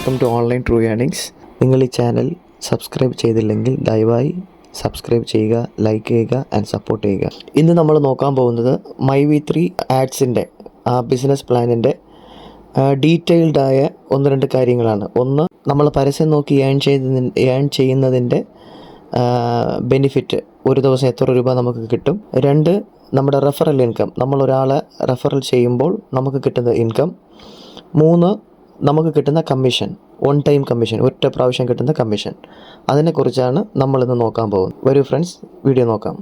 Welcome to online true earnings നിങ്ങൾ ഈ channel subscribe ചെയ്തില്ലെങ്കിൽ ദയവായി സബ്സ്ക്രൈബ് ചെയ്യുക ലൈക്ക് ചെയ്യുക ആൻഡ് സപ്പോർട്ട് ചെയ്യുക. ഇന്ന് നമ്മൾ നോക്കാൻ പോകുന്നത് മൈ വി ത്രീ ആഡ്സിന്റെ ആ ബിസിനസ് പ്ലാനിന്റെ ഡീറ്റെയിൽഡായ ഒന്ന് രണ്ട് കാര്യങ്ങളാണ്. ഒന്ന് നമ്മൾ പരസ്യം നോക്കി ഏൺ ചെയ്ത ഏൺ ചെയ്യുന്നതിന്റെ ബെനിഫിറ്റ് ഒരു ദിവസം എത്ര രൂപ നമുക്ക് കിട്ടും? രണ്ട് നമ്മുടെ റെഫറൽ ഇൻകം നമ്മൾ ഒരാളെ റെഫറൽ ചെയ്യുമ്പോൾ നമുക്ക് കിട്ടുന്ന ഇൻകം മൂന്ന് നമുക്ക് കിട്ടുന്ന കമ്മീഷൻ വൺ ടൈം കമ്മീഷൻ ഒറ്റ പ്രാവശ്യം കിട്ടുന്ന കമ്മീഷൻ അതിനെക്കുറിച്ചാണ് നമ്മളിന്ന് നോക്കാൻ പോകുന്നത്. വരൂ ഫ്രണ്ട്സ് വീഡിയോ നോക്കാം.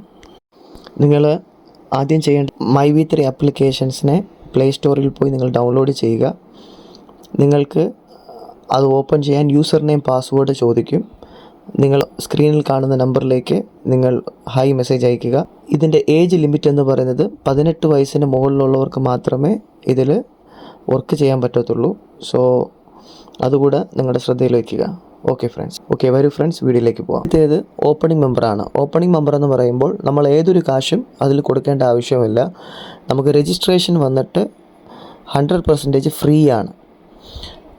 നിങ്ങൾ ആദ്യം ചെയ്യേണ്ട മൈ വി ത്രീ ആപ്ലിക്കേഷൻസിനെ പ്ലേ സ്റ്റോറിൽ പോയി നിങ്ങൾ ഡൗൺലോഡ് ചെയ്യുക. നിങ്ങൾക്ക് അത് ഓപ്പൺ ചെയ്യാൻ യൂസർ നെയിം പാസ്വേഡ് ചോദിക്കും. നിങ്ങൾ സ്ക്രീനിൽ കാണുന്ന നമ്പറിലേക്ക് നിങ്ങൾ ഹായ് മെസ്സേജ് അയയ്ക്കുക. ഇതിന്റെ ഏജ് ലിമിറ്റ് എന്ന് പറയുന്നത് പതിനെട്ട് വയസ്സിന് മുകളിലുള്ളവർക്ക് മാത്രമേ ഇതിൽ വർക്ക് ചെയ്യാൻ പറ്റത്തുള്ളൂ. സോ അതുകൂടെ നിങ്ങളുടെ ശ്രദ്ധയിൽ വയ്ക്കുക. ഓക്കെ ഫ്രണ്ട്സ് ഓക്കെ വരൂ ഫ്രണ്ട്സ് വീഡിയോയിലേക്ക് പോകാം ആദ്യത്തേത് ഓപ്പണിംഗ് മെമ്പറാണ് ഓപ്പണിംഗ് മെമ്പർ എന്ന് പറയുമ്പോൾ നമ്മൾ ഏതൊരു കാശും അതിൽ കൊടുക്കേണ്ട ആവശ്യമില്ല. നമുക്ക് രജിസ്ട്രേഷൻ വന്നിട്ട് ഹൺഡ്രഡ് പെർസെന്റേജ് ഫ്രീ ആണ്.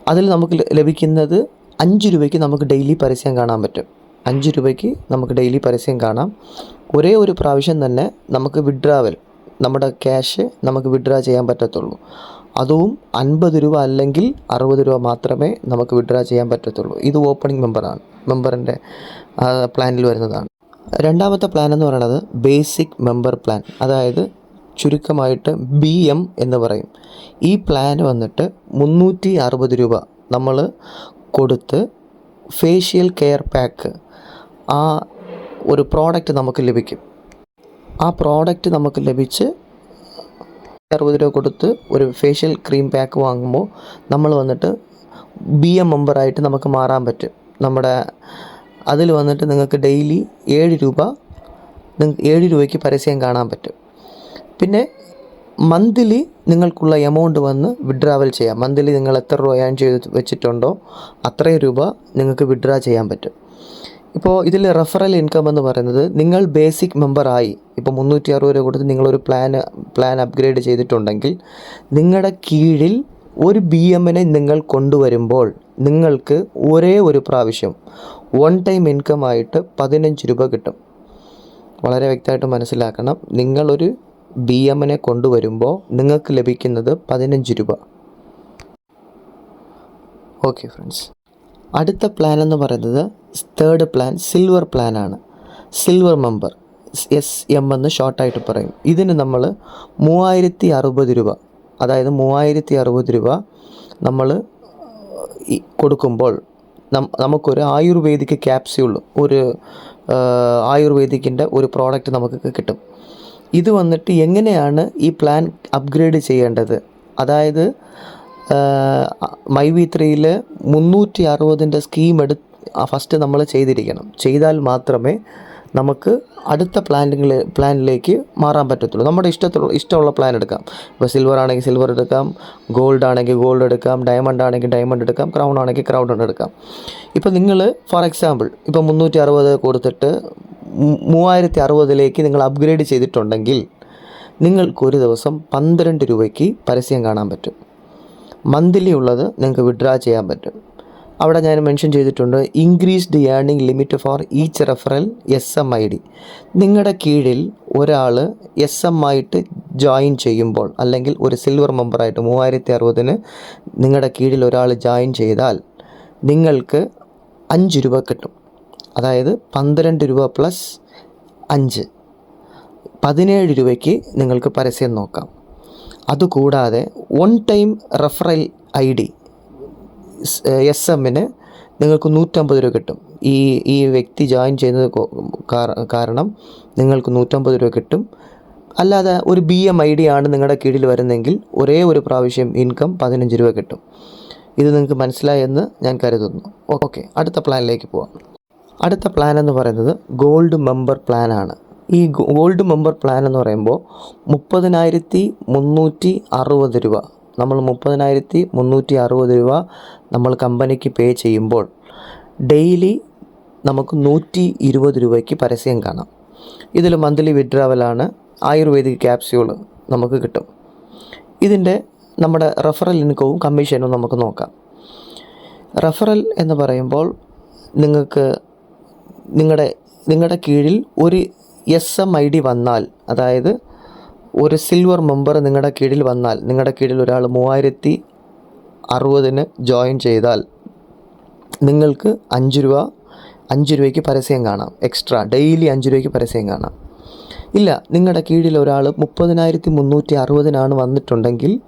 അതിൽ നമുക്ക് ലഭിക്കുന്നത് അഞ്ച് രൂപയ്ക്ക് നമുക്ക് ഡെയിലി പരസ്യം കാണാൻ പറ്റും. അഞ്ച് രൂപയ്ക്ക് നമുക്ക് ഡെയിലി പരസ്യം കാണാം. ഒരേ ഒരു പ്രാവശ്യം തന്നെ നമുക്ക് വിഡ്രാവൽ നമ്മുടെ ക്യാഷ് നമുക്ക് വിഡ്രാ ചെയ്യാൻ പറ്റത്തുള്ളൂ. അതും അൻപത് രൂപ അല്ലെങ്കിൽ അറുപത് രൂപ മാത്രമേ നമുക്ക് വിഡ്രാ ചെയ്യാൻ പറ്റത്തുള്ളൂ. ഇത് ഓപ്പണിംഗ് മെമ്പറാണ് മെമ്പറിന്റെ പ്ലാനിൽ വരുന്നതാണ്. രണ്ടാമത്തെ പ്ലാൻ എന്ന് പറയുന്നത് ബേസിക് മെമ്പർ പ്ലാൻ അതായത് ചുരുക്കമായിട്ട് ബി എം എന്ന് പറയും. ഈ പ്ലാൻ വന്നിട്ട് മുന്നൂറ്റി അറുപത് രൂപ നമ്മൾ കൊടുത്ത് ഫേഷ്യൽ കെയർ പാക്ക് ആ ഒരു പ്രോഡക്റ്റ് നമുക്ക് ലഭിക്കും. ആ പ്രോഡക്റ്റ് നമുക്ക് ലഭിച്ച് അറുപത് രൂപ കൊടുത്ത് ഒരു ഫേഷ്യൽ ക്രീം പാക്ക് വാങ്ങുമ്പോൾ നമ്മൾ വന്നിട്ട് ബി എം മെമ്പറായിട്ട് നമുക്ക് മാറാൻ പറ്റും. നമ്മുടെ അതിൽ വന്നിട്ട് നിങ്ങൾക്ക് ഡെയിലി ഏഴ് രൂപ നിങ്ങൾക്ക് ഏഴ് രൂപയ്ക്ക് പരസ്യം കാണാൻ പറ്റും. പിന്നെ മന്ത്ലി നിങ്ങൾക്കുള്ള എമൗണ്ട് വന്ന് വിഡ്രാവൽ ചെയ്യാം. മന്ത്ലി നിങ്ങൾ എത്ര രൂപ ഏൺ ചെയ്ത് വെച്ചിട്ടുണ്ടോ അത്രയും രൂപ നിങ്ങൾക്ക് വിഡ്രാ ചെയ്യാൻ പറ്റും. ഇപ്പോൾ ഇതിൽ റെഫറൽ ഇൻകം എന്ന് പറയുന്നത് നിങ്ങൾ ബേസിക് മെമ്പറായി ഇപ്പോൾ മുന്നൂറ്റി അറുപത് രൂപ കൊടുത്ത് നിങ്ങളൊരു പ്ലാൻ പ്ലാൻ അപ്ഗ്രേഡ് ചെയ്തിട്ടുണ്ടെങ്കിൽ നിങ്ങളുടെ കീഴിൽ ഒരു ബി എമ്മിനെ നിങ്ങൾ കൊണ്ടുവരുമ്പോൾ നിങ്ങൾക്ക് ഒരേ ഒരു പ്രാവശ്യം വൺ ടൈം ഇൻകം ആയിട്ട് പതിനഞ്ച് രൂപ കിട്ടും. വളരെ വ്യക്തമായിട്ട് മനസ്സിലാക്കണം. നിങ്ങളൊരു ബി എമ്മിനെ കൊണ്ടുവരുമ്പോൾ നിങ്ങൾക്ക് ലഭിക്കുന്നത് പതിനഞ്ച് രൂപ. ഓക്കെ ഫ്രണ്ട്സ് അടുത്ത പ്ലാൻ എന്ന് പറയുന്നത് തേർഡ് പ്ലാൻ സിൽവർ പ്ലാൻ ആണ്. സിൽവർ മെമ്പർ എസ് എം എന്ന് ഷോർട്ടായിട്ട് പറയും. ഇതിന് നമ്മൾ മൂവായിരത്തി അറുപത് രൂപ അതായത് മൂവായിരത്തി അറുപത് രൂപ നമ്മൾ കൊടുക്കുമ്പോൾ നമുക്കൊരു ആയുർവേദിക് ക്യാപ്സ്യൂൾ ഒരു ആയുർവേദിക്കിന്റെ ഒരു പ്രോഡക്റ്റ് നമുക്ക് കിട്ടും. ഇത് വന്നിട്ട് എങ്ങനെയാണ് ഈ പ്ലാൻ അപ്ഗ്രേഡ് ചെയ്യേണ്ടത്? അതായത് മൈ വി ത്രീയിൽ മുന്നൂറ്റി അറുപതിന്റെ സ്കീം എടു ഫസ്റ്റ് നമ്മൾ ചെയ്തിരിക്കണം. ചെയ്താൽ മാത്രമേ നമുക്ക് അടുത്ത പ്ലാനിങ്ങൾ പ്ലാനിലേക്ക് മാറാൻ പറ്റത്തുള്ളൂ. നമ്മുടെ ഇഷ്ടത്തിലുള്ള ഇഷ്ടമുള്ള പ്ലാൻ എടുക്കാം. ഇപ്പോൾ സിൽവർ ആണെങ്കിൽ സിൽവർ എടുക്കാം ഗോൾഡ് ആണെങ്കിൽ ഗോൾഡ് എടുക്കാം ഡയമണ്ട് ആണെങ്കിൽ ഡയമണ്ട് എടുക്കാം ക്രൗൺ ആണെങ്കിൽ ക്രൗൺ എടുക്കാം. ഇപ്പോൾ നിങ്ങൾ ഫോർ എക്സാമ്പിൾ ഇപ്പോൾ മുന്നൂറ്റി അറുപത് കൊടുത്തിട്ട് മൂവായിരത്തി അറുപതിലേക്ക് നിങ്ങൾ അപ്ഗ്രേഡ് ചെയ്തിട്ടുണ്ടെങ്കിൽ നിങ്ങൾക്ക് ഒരു ദിവസം പന്ത്രണ്ട് രൂപയ്ക്ക് പരസ്യം കാണാൻ പറ്റും. മന്ത്ലി ഉള്ളത് നിങ്ങൾക്ക് വിഡ്രാ ചെയ്യാൻ പറ്റും. അവിടെ ഞാൻ മെൻഷൻ ചെയ്തിട്ടുണ്ട് increased earning limit for each referral S M I D നിങ്ങളുടെ കീഴിൽ ഒരാൾ എസ് എം ആയിട്ട് ജോയിൻ ചെയ്യുമ്പോൾ അല്ലെങ്കിൽ ഒരു സിൽവർ മെമ്പറായിട്ട് മൂവായിരത്തി അറുപതിന് നിങ്ങളുടെ കീഴിൽ ഒരാൾ ജോയിൻ ചെയ്താൽ നിങ്ങൾക്ക് അഞ്ച് രൂപ കിട്ടും. അതായത് പന്ത്രണ്ട് രൂപ പ്ലസ് അഞ്ച്. പതിനേഴ് രൂപയ്ക്ക് നിങ്ങൾക്ക് പരസ്യം നോക്കാം. അതുകൂടാതെ one time referral I D S എമ്മിന് നിങ്ങൾക്ക് നൂറ്റമ്പത് രൂപ കിട്ടും. ഈ ഈ വ്യക്തി ജോയിൻ ചെയ്യുന്നത് കാരണം നിങ്ങൾക്ക് നൂറ്റമ്പത് രൂപ കിട്ടും. അല്ലാതെ ഒരു ബി എം ഐ ഡി ആണ് നിങ്ങളുടെ കീഴിൽ വരുന്നതെങ്കിൽ ഒരേ ഒരു പ്രാവശ്യം ഇൻകം പതിനഞ്ച് രൂപ കിട്ടും. ഇത് നിങ്ങൾക്ക് മനസ്സിലായെന്ന് ഞാൻ കരുതുന്നു. ഓക്കെ അടുത്ത പ്ലാനിലേക്ക് പോവാം. അടുത്ത പ്ലാൻ എന്ന് പറയുന്നത് ഗോൾഡ് മെമ്പർ പ്ലാൻ ആണ്. ഈ ഗോൾഡ് മെമ്പർ പ്ലാൻ എന്ന് പറയുമ്പോൾ മുപ്പതിനായിരത്തി മുന്നൂറ്റി അറുപത് രൂപ. നമ്മൾ മുപ്പതിനായിരത്തി മുന്നൂറ്റി അറുപത് രൂപ നമ്മൾ കമ്പനിക്ക് പേ ചെയ്യുമ്പോൾ ഡെയിലി നമുക്ക് നൂറ്റി ഇരുപത് രൂപയ്ക്ക് പരസ്യം കാണാം. ഇതിൽ മന്ത്ലി വിഡ്രാവലാണ് ആയുർവേദിക് ക്യാപ്സ്യൂൾ നമുക്ക് കിട്ടും. ഇതിന്റെ നമ്മുടെ റെഫറൽ ഇൻകവും കമ്മീഷനും നമുക്ക് നോക്കാം. റെഫറൽ എന്ന് പറയുമ്പോൾ നിങ്ങൾക്ക് നിങ്ങളുടെ നിങ്ങളുടെ കീഴിൽ ഒരു എസ് എം ഐ ഡി വന്നാൽ അതായത് ഒരു സിൽവർ മെമ്പർ നിങ്ങളുടെ കീഴിൽ വന്നാൽ നിങ്ങളുടെ കീഴിൽ ഒരാൾ മൂവായിരത്തി അറുപതിന് ജോയിൻ ചെയ്താൽ നിങ്ങൾക്ക് അഞ്ച് രൂപ അഞ്ച് രൂപയ്ക്ക് പരസ്യം കാണാം എക്സ്ട്രാ ഡെയിലി അഞ്ച് രൂപയ്ക്ക് പരസ്യം കാണാം. ഇല്ല നിങ്ങളുടെ കീഴിൽ ഒരാൾ മുപ്പതിനായിരത്തി മുന്നൂറ്റി അറുപതിനാണ് വന്നിട്ടുണ്ടെങ്കിൽ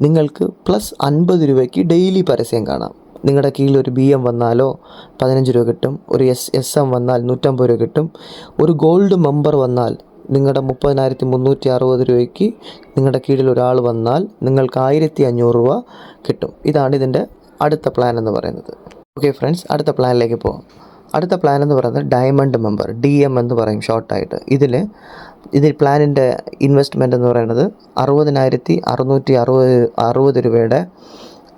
നിങ്ങൾക്ക് പ്ലസ് അൻപത് രൂപയ്ക്ക് ഡെയിലി പരസ്യം കാണാം. നിങ്ങളുടെ കീഴിൽ ഒരു ബി എം വന്നാലോ പതിനഞ്ച് രൂപ കിട്ടും. ഒരു എസ് എസ് എം വന്നാൽ നൂറ്റമ്പത് രൂപ കിട്ടും. ഒരു ഗോൾഡ് മെമ്പർ വന്നാൽ നിങ്ങളുടെ മുപ്പതിനായിരത്തി മുന്നൂറ്റി അറുപത് രൂപയ്ക്ക് നിങ്ങളുടെ കീഴിൽ ഒരാൾ വന്നാൽ നിങ്ങൾക്ക് ആയിരത്തി അഞ്ഞൂറ് രൂപ കിട്ടും. ഇതാണ് ഇതിന്റെ അടുത്ത പ്ലാൻ എന്ന് പറയുന്നത്. ഓക്കെ ഫ്രണ്ട്സ് അടുത്ത പ്ലാനിലേക്ക് പോകാം അടുത്ത പ്ലാൻ എന്ന് പറയുന്നത് ഡയമണ്ട് മെമ്പർ ഡി എം എന്ന് പറയും ഷോർട്ടായിട്ട് ഇതിൽ ഇതിൽ പ്ലാനിന്റെ ഇൻവെസ്റ്റ്മെന്റ് എന്ന് പറയുന്നത് അറുപതിനായിരത്തി അറുന്നൂറ്റി അറുപത് അറുപത് രൂപയുടെ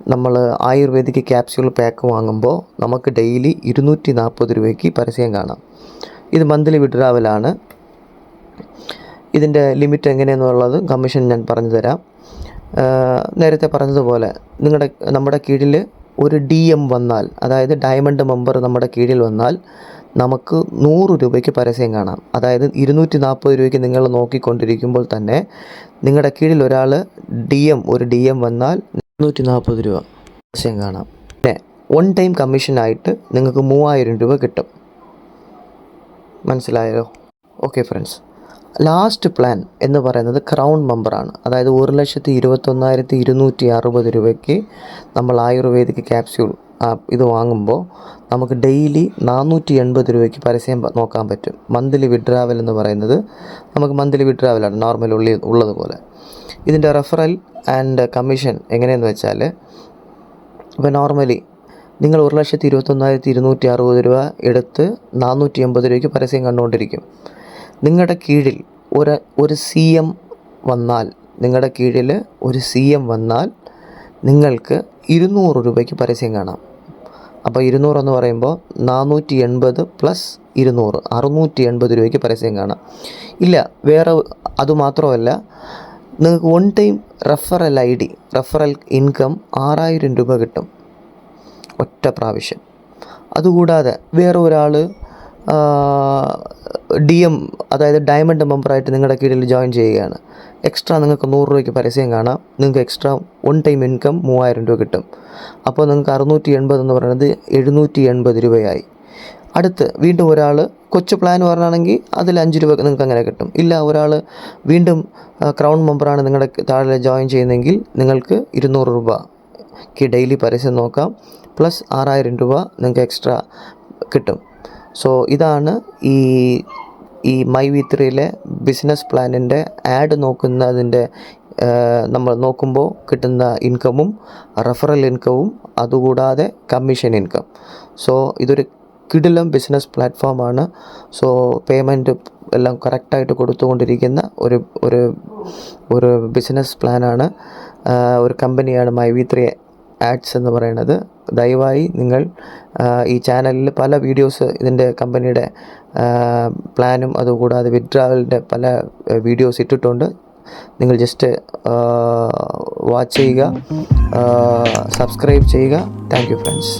നമ്മൾ ആയുർവേദിക് ക്യാപ്സ്യൂൾ പാക്ക് വാങ്ങുമ്പോൾ നമുക്ക് ഡെയിലി ഇരുന്നൂറ്റി നാൽപ്പത് രൂപയ്ക്ക് പരസ്യം കാണാം. ഇത് മന്ത്ലി വിഡ്രാവലാണ് ഇതിന്റെ ലിമിറ്റ് എങ്ങനെയെന്നുള്ളത് കമ്മീഷൻ ഞാൻ പറഞ്ഞു തരാം. നേരത്തെ പറഞ്ഞതുപോലെ നിങ്ങളുടെ നമ്മുടെ കീഴിൽ ഒരു ഡി എം വന്നാൽ അതായത് ഡയമണ്ട് മെമ്പർ നമ്മുടെ കീഴിൽ വന്നാൽ നമുക്ക് നൂറ് രൂപയ്ക്ക് പരസ്യം കാണാം. അതായത് ഇരുന്നൂറ്റി നാൽപ്പത് രൂപയ്ക്ക് നിങ്ങൾ നോക്കിക്കൊണ്ടിരിക്കുമ്പോൾ തന്നെ നിങ്ങളുടെ കീഴിൽ ഒരാൾ ഡി എം ഒരു ഡി എം വന്നാൽ നൂറ്റി നാൽപ്പത് രൂപ. ആവശ്യം കാണാം. പിന്നെ വൺ ടൈം കമ്മീഷനായിട്ട് നിങ്ങൾക്ക് മൂവായിരം രൂപ കിട്ടും. മനസ്സിലായോ ഓക്കെ ഫ്രണ്ട്സ് ലാസ്റ്റ് പ്ലാൻ എന്ന് പറയുന്നത് ക്രൗൺ മെമ്പറാണ്. അതായത് ഒരു ലക്ഷത്തി ഇരുപത്തൊന്നായിരത്തി ഇരുന്നൂറ്റി അറുപത് രൂപയ്ക്ക് നമ്മൾ ആയുർവേദിക് ക്യാപ്സ്യൂൾ ഇത് വാങ്ങുമ്പോൾ നമുക്ക് ഡെയിലി നാനൂറ്റി എൺപത് രൂപയ്ക്ക് പരസ്യം നോക്കാൻ പറ്റും. മന്ത്ലി വിഡ്രാവൽ എന്ന് പറയുന്നത് നമുക്ക് മന്ത്ലി വിഡ്രാവലാണ് നോർമൽ ഉള്ളി ഉള്ളതുപോലെ ഇതിന്റെ റെഫറൽ ആൻഡ് കമ്മീഷൻ എങ്ങനെയെന്ന് വെച്ചാൽ ഇപ്പോൾ നോർമലി നിങ്ങൾ ഒരു ലക്ഷത്തി ഇരുപത്തൊന്നായിരത്തി ഇരുന്നൂറ്റി അറുപത് രൂപ എടുത്ത് നാനൂറ്റി എൺപത് രൂപയ്ക്ക് പരസ്യം കണ്ടുകൊണ്ടിരിക്കും. നിങ്ങളുടെ കീഴിൽ ഒരു ഒരു സി എം വന്നാൽ നിങ്ങളുടെ കീഴിൽ ഒരു സി എം വന്നാൽ നിങ്ങൾക്ക് ഇരുന്നൂറ് രൂപയ്ക്ക് പരസ്യം കാണാം. അപ്പോൾ ഇരുന്നൂറെന്ന് പറയുമ്പോൾ നാനൂറ്റി എൺപത് പ്ലസ് ഇരുന്നൂറ് അറുന്നൂറ്റി എൺപത് രൂപയ്ക്ക് പരസ്യം കാണാം. ഇല്ല വേറെ അതുമാത്രമല്ല നിങ്ങൾക്ക് one time referral I D referral income ആറായിരം രൂപ കിട്ടും ഒറ്റ പ്രാവശ്യം. അതുകൂടാതെ വേറെ ഒരാൾ ഡി എം അതായത് ഡയമണ്ട് മെമ്പറായിട്ട് നിങ്ങളുടെ കീഴിൽ ജോയിൻ ചെയ്യുകയാണ്. എക്സ്ട്രാ നിങ്ങൾക്ക് നൂറ് രൂപയ്ക്ക് പരസ്യം കാണാം. നിങ്ങൾക്ക് എക്സ്ട്രാ വൺ ടൈം ഇൻകം മൂവായിരം രൂപ കിട്ടും. അപ്പോൾ നിങ്ങൾക്ക് അറുന്നൂറ്റി എൺപത് എന്ന് പറയുന്നത് എഴുന്നൂറ്റി എൺപത് രൂപയായി. അടുത്ത് വീണ്ടും ഒരാൾ കൊച്ചു പ്ലാൻ പറഞ്ഞാണെങ്കിൽ അതിൽ അഞ്ച് രൂപ നിങ്ങൾക്ക് അങ്ങനെ കിട്ടും. ഇല്ല ഒരാൾ വീണ്ടും ക്രൗൺ മെമ്പറാണ് നിങ്ങളുടെ താഴെ ജോയിൻ ചെയ്യുന്നതെങ്കിൽ നിങ്ങൾക്ക് ഇരുന്നൂറ് രൂപയ്ക്ക് ഡെയിലി പരസ്യം നോക്കാം. പ്ലസ് ആറായിരം രൂപ നിങ്ങൾക്ക് എക്സ്ട്രാ കിട്ടും. സോ ഇതാണ് ഈ ഈ മൈ വി ത്രീയിലെ ബിസിനസ് പ്ലാനിന്റെ ആഡ് നോക്കുന്നതിന്റെ നമ്മൾ നോക്കുമ്പോൾ കിട്ടുന്ന ഇൻകമും റെഫറൽ ഇൻകവും അതുകൂടാതെ കമ്മീഷൻ ഇൻകം സോ ഇതൊരു കിടിലം ബിസിനസ് പ്ലാറ്റ്ഫോമാണ് സോ പേയ്മെന്റ് എല്ലാം കറക്റ്റായിട്ട് കൊടുത്തുകൊണ്ടിരിക്കുന്ന ഒരു ഒരു ഒരു ബിസിനസ് പ്ലാനാണ് ഒരു കമ്പനിയാണ് മൈ വി ത്രീ ആഡ്സ് എന്ന് പറയുന്നത്. ദയവായി നിങ്ങൾ ഈ ചാനലിൽ പല വീഡിയോസ് ഇതിന്റെ കമ്പനിയുടെ പ്ലാനും അതുകൂടാതെ വിഡ്രാവലിന്റെ പല വീഡിയോസ് ഇട്ടിട്ടുണ്ട്. നിങ്ങൾ ജസ്റ്റ് വാച്ച് ചെയ്യുക സബ്സ്ക്രൈബ് ചെയ്യുക. Thank you friends